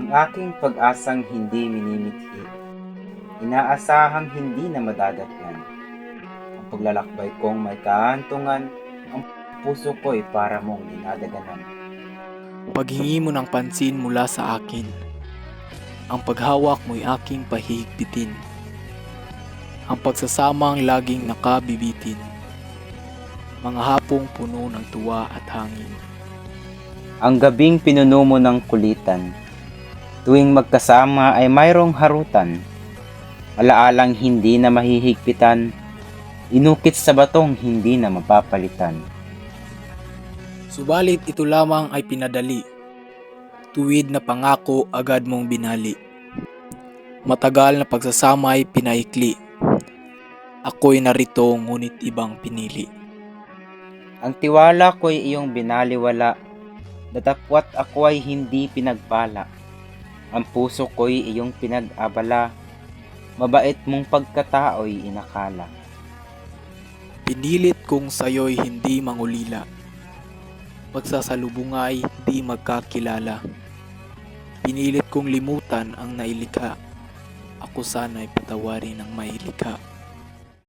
Ang aking pag-asang hindi minimithi, inaasahang hindi na madadatnan. Ang paglalakbay kong may kahantungan, ang puso ko'y para mong dinadaganan. Paghingi mo ng pansin mula sa akin. Ang paghawak mo'y aking pahigpitin. Ang pagsasamang laging nakabibitin. Mga hapong puno ng tuwa at hangin. Ang gabing pinuno mo ng kulitan, tuwing magkasama ay mayroong harutan. Alaalang hindi na mahihigpitan, inukit sa batong hindi na mapapalitan. Subalit ito lamang ay pinadali. Tuwid na pangako agad mong binali. Matagal na pagsasamay pinaikli. Ako'y narito ngunit ibang pinili. Ang tiwala ko'y iyong binaliwala, datapwat ako ay hindi pinagpala. Ang puso ko'y iyong pinag-abala, mabait mong pagkatao'y inakala. Pinilit kong sa'yo'y hindi mangulila. Pagsasalubungay di magkakilala. Pinilit kong limutan ang nailikha. Ako sana'y patawarin ng mailikha.